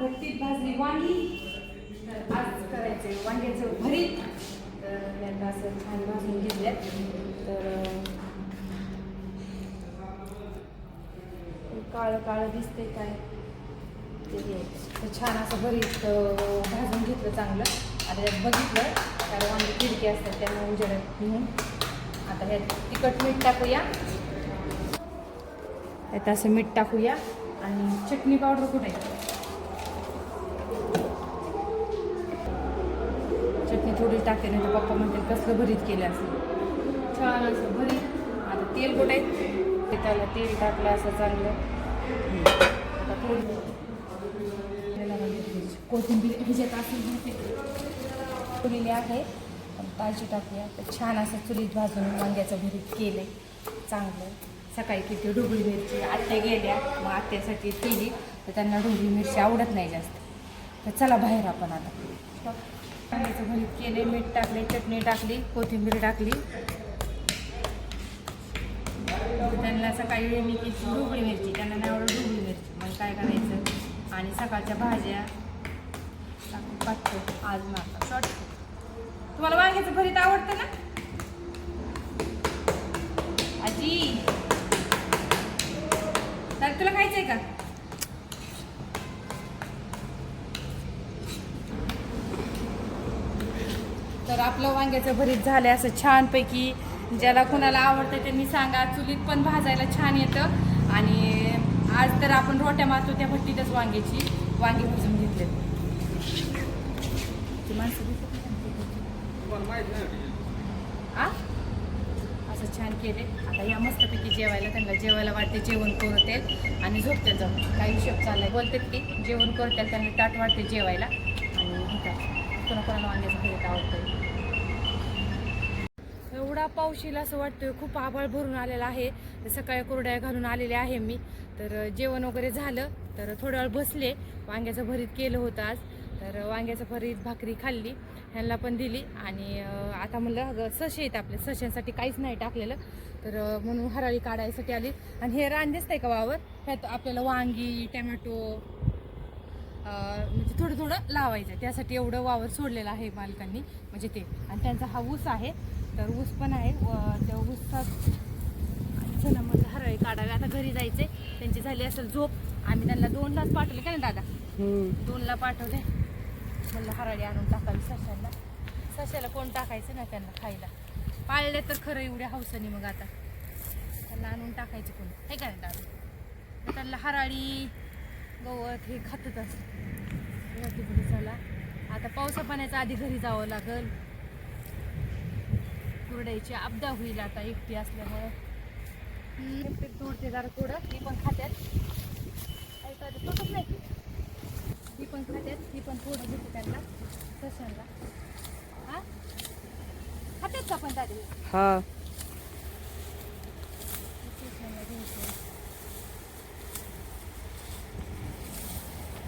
भट्टीत भाजली वांगी. तर आज करायचे वांग्याचं भरीत. तर मी आता असं छान भाजून घेतल्यात तर काळं काळं दिसतंय काय? ते छान असं भरीत भाजून घेतलं चांगलं. आता यात बघितलं कारण वांगी खिडकी असतात त्यामुळे उजेडात घेऊन आता ह्यात तिखट मीठ टाकूया. यात असं मीठ टाकूया. आणि चटणी पावडर कुठे? टाकते नाही तर पप्पा म्हणतील कसलं भरीत केलं असं. छान असं भरीत. आता तेल कुठे आहे? ते त्याला तेल टाकलं असं चांगलं. आता थोडी त्याला कोथिंबीर ह्याच्यात असेल फुलेली आहे ताजी टाकूया. तर छान असं चुलीत भाजून वांग्याचं भरीत केलं चांगलं. सकाळी किती ढोबळी मिरची आत्या गेल्या. मग आत्यासाठी केली. तर त्यांना ढोबळी मिरची आवडत नाही जास्त. तर चला बाहेर आपण आता. वांग्याचं भरीत केले मीठ टाकले चटणी टाकली कोथिंबीर टाकली. त्यांना सकाळी मी की ढोबळी मिरची त्यांना नाही आवडलं ढोबळी मिरची. मग काय करायचं? आणि सकाळच्या भाज्या टाकून पाठतो आज मारता शॉर्ट तुम्हाला वांग्याचं भरीत आवडतं ना? आजी. तर तुला खायचंय का? तर आपलं वांग्याचं भरीत झालं असं छानपैकी. ज्याला कोणाला आवडतं त्यांनी सांगा. चुलीत पण भाजायला छान येतं. आणि आज तर आपण रोट्या मारतो त्या भट्टीतच वांग्याची. वांगी भाजून घेतले? असं छान केले. आता या मस्तपैकी जेवायला त्यांना जेवायला वाटते जेवण करतेल आणि झोपते जाऊन. काही हिशोब चाललाय. बोलतात की जेवण करतेल त्यांना ताट वाटते जेवायला. आणि कोणाकोणाला वांग्याचं भरीत आवडतं एवढा पाऊस येईल असं वाटतोय खूप आभाळ भरून आलेला आहे. सकाळी कोरड्या घालून आलेले आहे मी. तर जेवण वगैरे झालं तर थोड्या वेळ बसले. वांग्याचं भरीत केलं होतं आज. तर वांग्याचं भरीत भाकरी खाल्ली ह्यांना पण दिली. आणि आता म्हणलं अगं सशे येत आपले. सशांसाठी काहीच नाही टाकलेलं. तर म्हणून हराळी काढायसाठी आली. आणि हे रान दिसतंय का वावर? ह्यात आपल्याला वांगी टमॅटो म्हणजे थोडं थोडं लावायचं. त्यासाठी एवढं वावर सोडलेलं आहे मालकांनी. म्हणजे ते. आणि त्यांचा हा ऊस आहे. तर ऊस पण आहे. व त्या ऊसात चला मग हरळी काढावी. आता घरी जायचे त्यांची झाली असेल झोप. आम्ही त्यांना दोनलाच पाठवले का ना दादा? दोनला पाठवले. म्हणलं हराळी आणून टाकावी सशाला. सशाला कोण टाकायचं ना त्यांना खायला? पाळले तर खरं एवढ्या हौसाने मग आता. त्यांना आणून टाकायचं कोण? हे काय दादा? त्यांना हराळी गवत हे खातच असत. चला. आता पावसा पाण्याच्या आधी घरी जावं लागल. कुरड्याची अपदा होईल आता एकटी असल्यामुळे. तोडते जरा पण खात्यात. नाही पण खात्यात पण थोडं घेते त्यांना सशांना हा? खात्यात का पण दादी? हा.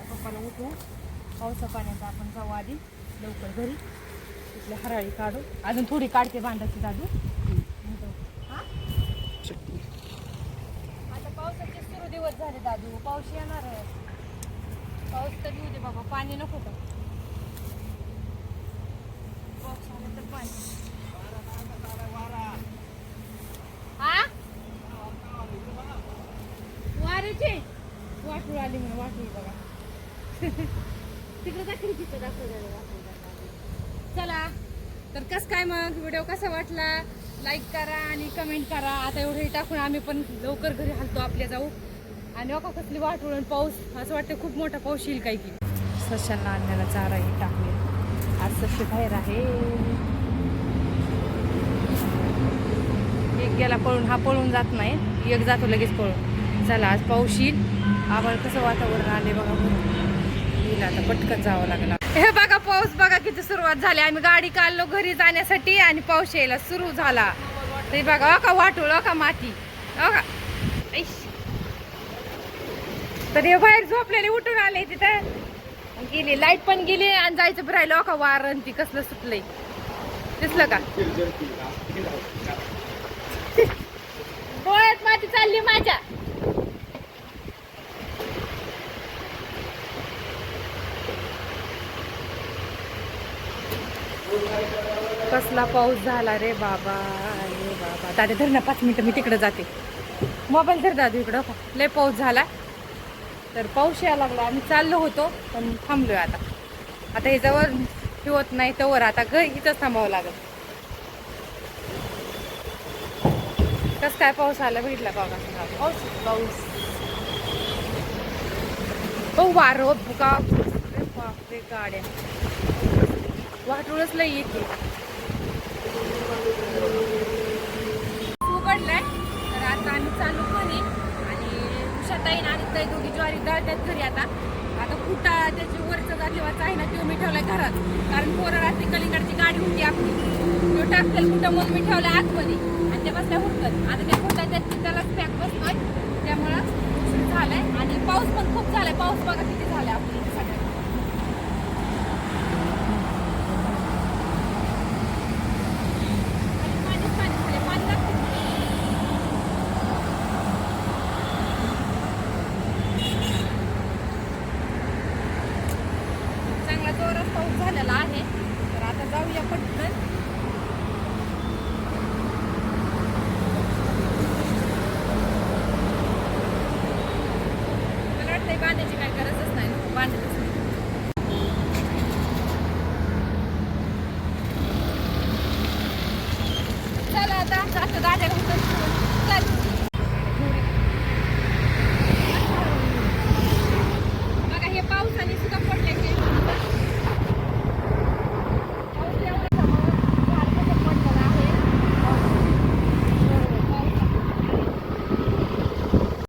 पप्पाला उठवू. पावसा पाण्याचा आपण जाऊ आधी लवकर घरी. तिथले हराळी काढू अजून थोडी काढते बांधाची दादू हा? आता पावसाचे सुरू दिवस झाले दादू पाऊस येणार आहे. पाऊस तर येऊ दे बाबा पाणी नको का पाऊस आला तर पाणी. हा? वाटूळ आली म्हणून वाटूळ बघा तिकडे दाखवली तिथं दाखवलं वाटूळ चला. तर कसं काय मग? व्हिडिओ कसा वाटला? लाईक करा आणि कमेंट करा. आता एवढे टाकून आम्ही पण लवकर घरी हलतो आपल्या जाऊ. आणि अका कसली वाटूळ पाऊस. असं वाटतं खूप मोठा पाऊस येईल काही की. सशांना आणण्याला चाराही टाकले. आज सशी बाहेर आहे. एक गेला पळून. हा पळून जात नाही. एक जातो लगेच पळून. चला आज पाऊस येईल. आभाळ कसं वातावरण आले बघा बरं. येईल आता. पटकन जावं लागला. हे बघा पाऊस बघा किती सुरुवात झाली. आम्ही गाडी काढलो घरी जाण्यासाठी आणि पाऊस यायला सुरू झाला. ते बघा का वाटूळ का माती. का ऐश. तर हे बाहेर झोपलेले उठून आले तिथं. गेली लाइट पण गेली आणि जायचं राहिलं हो का वार आणि ती कसलं सुटलंय. दिसलं का? डोळ्यात माती चालली माझ्या. कसला पाऊस झाला रे बाबा रे बाबा. दादा धर ना पाच मिनिटं मी तिकडे जाते. मोबाईल धर दादू इकडं हो. लय पाऊस झाला तर पाऊस यायला लागला. आम्ही चाललो होतो पण थांबलोय आता. आता हे जवळ ठेवत नाही तवर आता घ इथंच थांबावं लागत कस काय पाऊस आला बघितला बघा पाऊस? पाऊस. हो वारं बुका अरे गाड्या. वाटोळसला लई येते. उघडलाय तर आता आम्ही चालू घरी आणि उषाताई आणि ताई दोघी ज्वारी दळतात घरी आता. आता कुटा त्याची वरचं गाठीवाचा आहे ना तो मी ठेवलाय घरात. कारण पोरं रात्री कलिंगडची गाडी होती आपली. तो टाकतेल कुठं मग मी ठेवलाय आतमध्ये. आणि ते बसल्या हुडकत आता ते कुठं त्याची त्यालाच पॅक बसतोय. त्यामुळं उशीर झालाय. आणि पाऊस पण खूप झालाय. पाऊस बघा किती झालाय आपली.